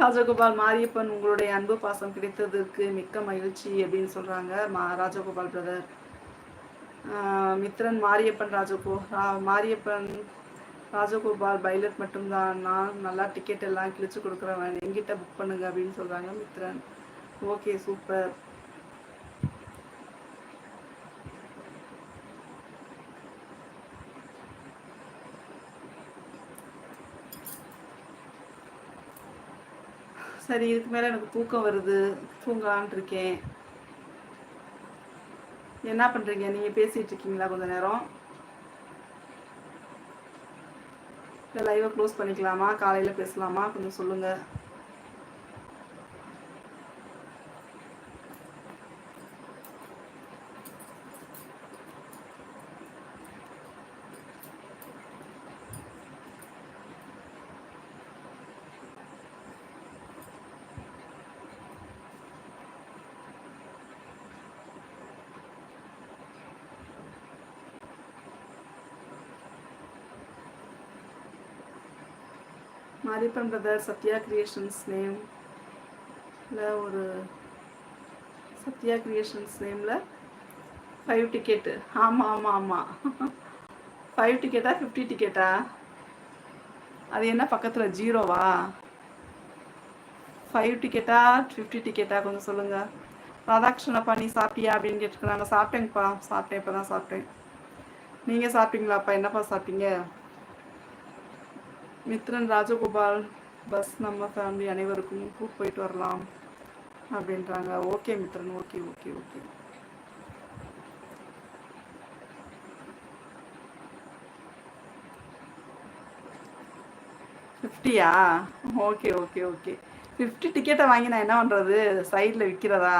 ராஜகோபால் மாரியப்பன் உங்களுடைய அன்பு பாசம் கிடைத்ததற்கு மிக்க மகிழ்ச்சி அப்படின்னு சொல்கிறாங்க மா ராஜகோபால் பிரதர் மித்ரன் மாரியப்பன் ராஜகோ மாரியப்பன் ராஜகோபால் பைலட் மட்டும்தான். நான் நல்லா டிக்கெட் எல்லாம் கிழிச்சு கொடுக்குறேன் எங்கிட்ட புக் பண்ணுங்க அப்படின்னு சொல்கிறாங்க மித்ரன். ஓகே சூப்பர் சரி இதுக்கு மேலே எனக்கு தூக்கம் வருது தூங்கலான் இருக்கேன். என்ன பண்ணுறீங்க நீங்கள் பேசிகிட்டு இருக்கீங்களா கொஞ்ச நேரம்? இல்லை லைவை க்ளோஸ் பண்ணிக்கலாமா? காலையில் பேசலாமா? கொஞ்சம் சொல்லுங்கள் Mariappan brother Sathya creations name இல்லை ஒரு சத்யா கிரியேஷன்ஸ் நேமில் ஃபைவ் டிக்கெட்டு ஆமாம் ஆமாம் ஆமாம் ஃபைவ் டிக்கெட்டா ஃபிஃப்டி டிக்கெட்டா அது என்ன பக்கத்தில் ஜீரோவா ஃபைவ் டிக்கெட்டா ஃபிஃப்டி டிக்கெட்டா கொஞ்சம் சொல்லுங்கள் ராதாகிருஷ்ணப்பா நீ சாப்பிட்டியா அப்படின்னு கேட்டுருக்குறாங்க. சாப்பிட்டேங்கப்பா. சாப்பிட்டேன் இப்போ தான் சாப்பிட்டேன். நீங்கள் சாப்பிட்டீங்களாப்பா? என்னப்பா சாப்பிட்டீங்க? மித்ரன் ராஜகோபால் பஸ் நம்ம ஃபேமிலி அனைவருக்கும் கூப்பிட்டு போயிட்டு வரலாம் அப்படின்றாங்க. Okay Mithran okay okay okay. ஃபிஃப்டியா okay okay okay. Fifty டிக்கெட்டை வாங்கி நான் என்ன பண்ணுறது சைடில் விற்கிறதா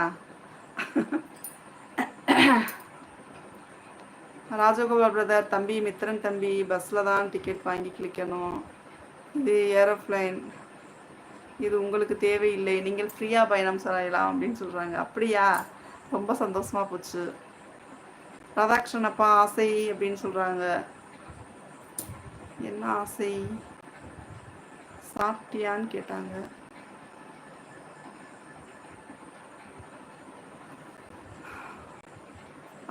ராஜகோபால் பிரதர் தம்பி மித்ரன் தம்பி பஸ்ஸில் தான் டிக்கெட் வாங்கி கிளிக்கணும் இது ஏரோப்ளைன் இது உங்களுக்கு தேவையில்லை. நீங்கள் ஃப்ரீயாக பயணம் செய்யலாம் அப்படின்னு சொல்கிறாங்க அப்படியா? ரொம்ப சந்தோஷமாக போச்சு. ராதாகிருஷ்ணன் அப்பா ஆசை அப்படின்னு சொல்கிறாங்க என்ன ஆசை? சாப்பிட்டியான்னு கேட்டாங்க.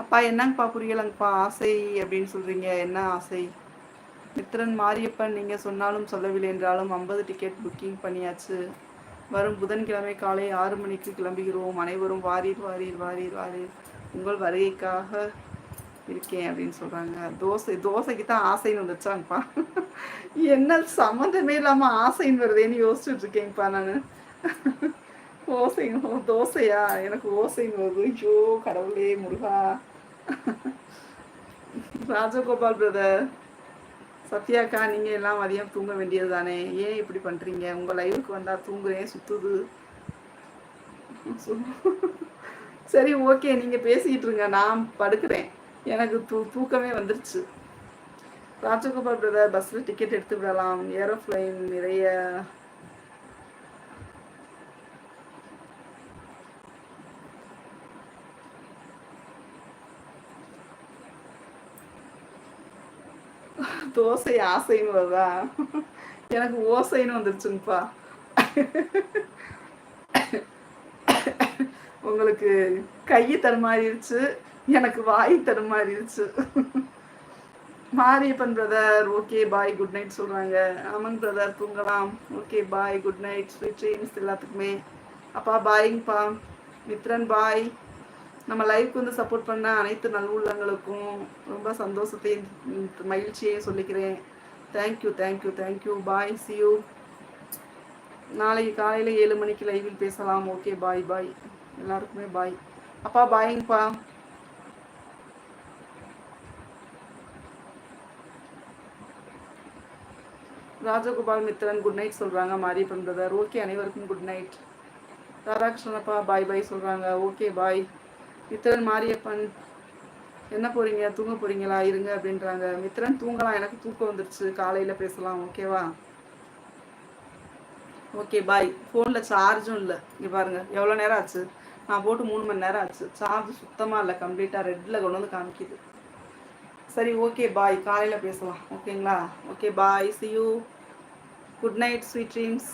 அப்பா என்னங்கப்பா புரியலங்கப்பா? ஆசை அப்படின்னு சொல்கிறீங்க என்ன ஆசை? மித்ரன் மாரியப்பன் நீங்கள் சொன்னாலும் சொல்லவில்லை என்றாலும் ஐம்பது டிக்கெட் புக்கிங் பண்ணியாச்சு. வரும் புதன்கிழமை காலை ஆறு மணிக்கு கிளம்புகிறோம். அனைவரும் வாரீர் வாரீர் வாரீர் வாரீர். உங்கள் வருகைக்காக இருக்கேன் அப்படின்னு சொல்கிறாங்க தோசை தோசைக்கு தான் ஆசைன்னு வந்துச்சாங்கப்பா என்ன சம்மந்தமே இல்லாமல் ஆசைன்னு வருதேன்னு யோசிச்சுட்டு இருக்கேங்கப்பா நான். ஓசை தோசையா? எனக்கு ஓசைன்னு வருது. ஐயோ கடவுளே முருகா. ராஜகோபால் பிரதர் சத்யாக்கா நீங்கள் எல்லாம் மதியம் தூங்க வேண்டியது தானே ஏன் இப்படி பண்ணுறீங்க உங்கள் லைவுக்கு வந்தால் தூங்குறேன் சுற்றுது சரி ஓகே நீங்கள் பேசிக்கிட்டு இருங்க. நான் படுக்கிறேன். எனக்கு தூ தூக்கமே வந்துருச்சு. ராஜகோபால் பிரதர் பஸ்ஸில் டிக்கெட் எடுத்து விடலாம். ஏரோப்ளைன் நிறைய தோசை ஆசைன்னு வருதா? எனக்கு ஓசைன்னு வந்துருச்சுங்கப்பா. உங்களுக்கு கையை தருமாறிடுச்சு எனக்கு வாய் தருமாறிடுச்சு Mariyappan brother okay bye good night சொல்கிறாங்க அமன் பிரதர் தூங்கலாம். Okay bye good night sweet dreams எல்லாத்துக்குமே. அப்பா பாய்ங்கப்பா மித்ரன் பாய் நம்ம லைஃப்க்கு வந்து சப்போர்ட் பண்ண அனைத்து நல்வுள்ளங்களுக்கும் ரொம்ப சந்தோஷத்தையும் மகிழ்ச்சியையும் சொல்லிக்கிறேன். Thank you thank you thank you bye see you நாளைக்கு காலையில் ஏழு மணிக்கு லைவில் பேசலாம். ஓகே பாய் பாய் எல்லாருக்குமே பாய் அப்பா பாய்ங்கப்பா ராஜகோபால் மித்ரன் குட் நைட் சொல்கிறாங்க மாரியப்பன் பிரதர் ஓகே அனைவருக்கும் குட் நைட் ராதாகிருஷ்ணப்பா பாய் பாய் சொல்கிறாங்க ஓகே பாய் மித்திரன் மாரியப்பன் என்ன போகிறீங்க தூங்க போகிறீங்களா இருங்க அப்படின்றாங்க. மித்திரன் தூங்கலாம். எனக்கு தூக்கம் வந்துருச்சு. காலையில் பேசலாம். ஓகேவா? ஓகே பாய் ஃபோனில் சார்ஜும் இல்லை. இங்கே பாருங்கள் எவ்வளோ நேரம் ஆச்சு? நான் போட்டு மூணு மணி நேரம் ஆச்சு. சார்ஜ் சுத்தமாக இல்லை. கம்ப்ளீட்டாக ரெட்டில் கொண்டு வந்து காமிக்குது. சரி ஓகே பாய் காலையில் பேசலாம். ஓகேங்களா? Okay bye see you good night sweet dreams